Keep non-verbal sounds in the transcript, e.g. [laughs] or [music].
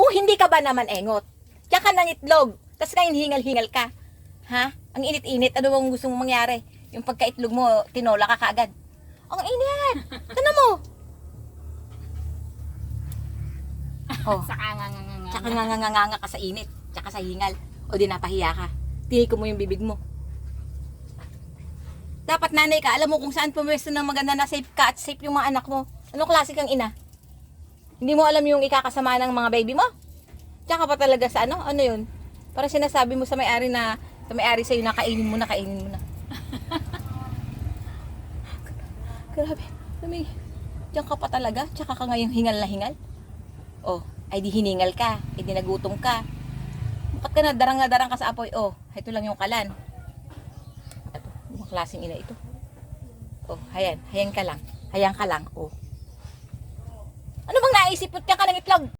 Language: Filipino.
Kung hindi ka ba naman engot, kaya ka ng itlog, tapos ngayon hingal-hingal ka. Ha? Ang init-init, ano bang gusto mong mangyari? Yung pagka-itlog mo, tinola ka kaagad. Ang init! Ano mo? [laughs] Oh, Saka nga nga nga nga. tsaka nga nga nga nga ka sa init, tsaka sa hingal. O di napahiya ka. Tinikom mo yung bibig mo. Dapat nanay ka, alam mo kung saan pumwesto ng maganda na safe ka at safe yung mga anak mo. Anong klase kang ina? Hindi mo alam yung ikakasama ng mga baby mo? Tsaka pa talaga sa ano? Ano yun? Para sinasabi mo sa may-ari na sa may-ari sa'yo na kainin mo na, kainin mo na. [laughs] Grabe. Lumi. Diyan ka pa talaga? Tsaka ka ngayong hingal na hingal? Oh, ay di hiningal ka. Ay di nagutom ka. Ba't ka na darang na darang ka sa apoy? Oh, ito lang yung kalan. Ito, klaseng ina ito. Oh, hayan. Hayan ka lang. Hayan ka lang. Oh naisip mo, tiyan ka ng itlog.